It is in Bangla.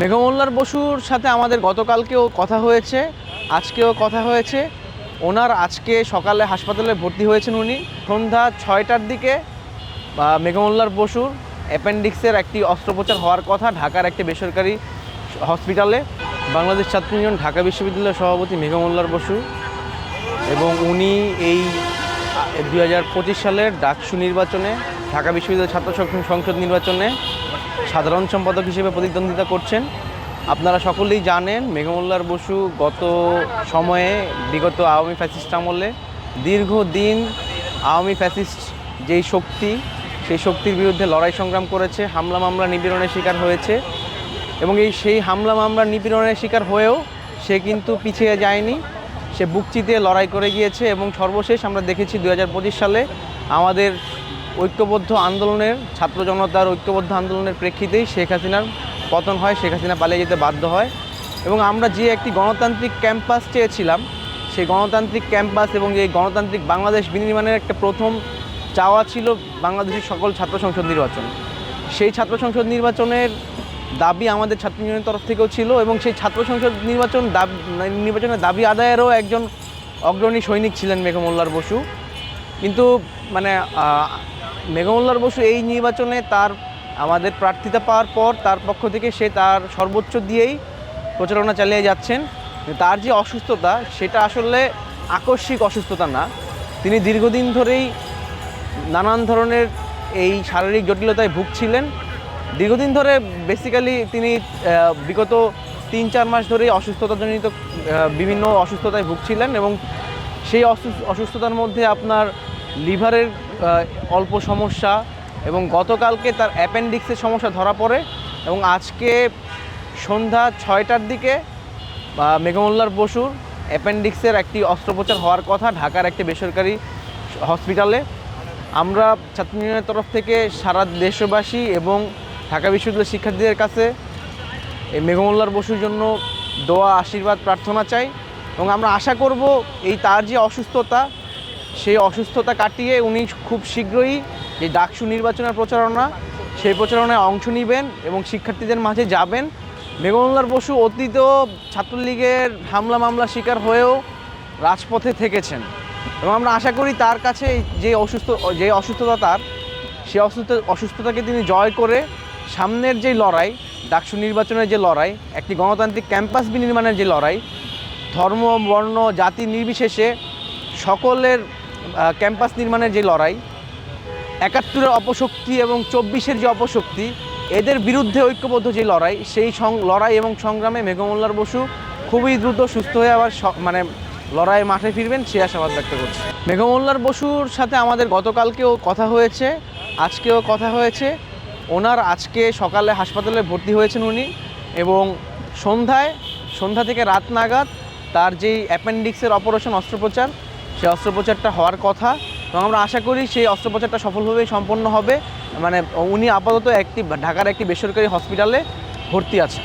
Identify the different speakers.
Speaker 1: মেঘমল্লার বসুর সাথে আমাদের গতকালকেও কথা হয়েছে, আজকেও কথা হয়েছে। ওনার আজকে সকালে হাসপাতালে ভর্তি হয়েছেন উনি। সন্ধ্যা ছয়টার দিকে মেঘমল্লার বসুর অ্যাপেন্ডিক্সের একটি অস্ত্রোপচার হওয়ার কথা ঢাকার একটি বেসরকারি হসপিটালে। বাংলাদেশ ছাত্র ইউনিয়ন, ঢাকা বিশ্ববিদ্যালয়ের সভাপতি মেঘমল্লার বসু এবং উনি এই দুই হাজার পঁচিশ সালের ডাকসু নির্বাচনে, ঢাকা বিশ্ববিদ্যালয় ছাত্র সংসদ নির্বাচনে সাধারণ সম্পাদক হিসেবে প্রতিদ্বন্দ্বিতা করছেন। আপনারা সকলেই জানেন, মেঘমল্লার বসু গত সময়ে বিগত আওয়ামী ফ্যাসিস্ট আমলে দীর্ঘদিন আওয়ামী ফ্যাসিস্ট যেই শক্তি, সেই শক্তির বিরুদ্ধে লড়াই সংগ্রাম করেছে, হামলা মামলা নিপীড়নের শিকার হয়েছে এবং এই সেই হামলা মামলা নিপীড়নের শিকার হয়েও সে কিন্তু পিছিয়ে যায়নি। সে বুকচিতে লড়াই করে গিয়েছে এবং সর্বশেষ আমরা দেখেছি দু হাজার পঁচিশ সালে আমাদের ঐক্যবদ্ধ আন্দোলনের, ছাত্র জনতার ঐক্যবদ্ধ আন্দোলনের প্রেক্ষিতেই শেখ হাসিনার পতন হয়, শেখ হাসিনা পালিয়ে যেতে বাধ্য হয়। এবং আমরা যে একটি গণতান্ত্রিক ক্যাম্পাস চেয়েছিলাম, সেই গণতান্ত্রিক ক্যাম্পাস এবং এই গণতান্ত্রিক বাংলাদেশ বিনির্মাণের একটা প্রথম চাওয়া ছিল বাংলাদেশের সকল ছাত্র সংসদ নির্বাচন। সেই ছাত্র সংসদ নির্বাচনের দাবি আমাদের ছাত্র ইউনিয়নের তরফ থেকেও ছিল এবং সেই ছাত্র সংসদ নির্বাচন দাবি, নির্বাচনের দাবি আদায়েরও একজন অগ্রণী সৈনিক ছিলেন মেঘমল্লার বসু। কিন্তু মানে মেঘমল্লার বসু এই নির্বাচনে তার, আমাদের প্রার্থিতা পাওয়ার পর তার পক্ষ থেকে সে তার সর্বোচ্চ দিয়েই প্রচারণা চালিয়ে যাচ্ছেন। তার যে অসুস্থতা, সেটা আসলে আকস্মিক অসুস্থতা না। তিনি দীর্ঘদিন ধরেই নানান ধরনের এই শারীরিক জটিলতায় ভুগছিলেন। দীর্ঘদিন ধরে বেসিক্যালি তিনি বিগত তিন চার মাস ধরেই অসুস্থতাজনিত বিভিন্ন অসুস্থতায় ভুগছিলেন এবং সেই অসুস- অসুস্থতার মধ্যে আপনার লিভারের অল্প সমস্যা এবং গতকালকে তার অ্যাপেন্ডিক্সের সমস্যা ধরা পড়ে এবং আজকে সন্ধ্যা ছয়টার দিকে মেঘমল্লার বসুর অ্যাপেন্ডিক্সের একটি অস্ত্রোপচার হওয়ার কথা ঢাকার একটি বেসরকারি হসপিটালে। আমরা ছাত্র ইউনিয়নের তরফ থেকে সারা দেশবাসী এবং ঢাকা বিশ্ববিদ্যালয়ের শিক্ষার্থীদের কাছে এই মেঘমল্লার বসুর জন্য দোয়া, আশীর্বাদ, প্রার্থনা চাই এবং আমরা আশা করব এই তার যে অসুস্থতা সেই অসুস্থতা কাটিয়ে উনি খুব শীঘ্রই যে ডাকসু নির্বাচনের প্রচারণা, সেই প্রচারণায় অংশ নেবেন এবং শিক্ষার্থীদের মাঝে যাবেন। মেঘমল্লার বসু অতীত ছাত্রলীগের হামলা মামলা শিকার হয়েও রাজপথে থেকেছেন এবং আমরা আশা করি তার কাছে যে অসুস্থ, যে অসুস্থতা তার, সে অসুস্থ, অসুস্থতাকে তিনি জয় করে সামনের যে লড়াই, ডাকসু নির্বাচনের যে লড়াই, একটি গণতান্ত্রিক ক্যাম্পাস বিনির্মাণের যে লড়াই, ধর্ম, বর্ণ, জাতি নির্বিশেষে সকলের ক্যাম্পাস নির্মাণের যে লড়াই, একাত্তরের অপশক্তি এবং চব্বিশের যে অপশক্তি, এদের বিরুদ্ধে ঐক্যবদ্ধ যে লড়াই, সেই লড়াই এবং সংগ্রামে মেঘমল্লার বসু খুবই দ্রুত সুস্থ হয়ে আবার মানে লড়াইয়ের মাঠে ফিরবেন, সে আশাবাদ ব্যক্ত করছে। মেঘমল্লার বসুর সাথে আমাদের গতকালকেও কথা হয়েছে, আজকেও কথা হয়েছে। ওনার আজকে সকালে হাসপাতালে ভর্তি হয়েছেন উনি এবং সন্ধ্যায়, সন্ধ্যা থেকে রাত নাগাদ তার যেই অ্যাপেন্ডিক্সের অপারেশন অস্ত্রোপচার সেই অস্ত্রোপচারটা হওয়ার কথা। এবং আমরা আশা করি সেই অস্ত্রোপচারটা সফলভাবেই সম্পন্ন হবে। মানে উনি আপাতত একটি, ঢাকার একটি বেসরকারি হসপিটালে ভর্তি আছেন।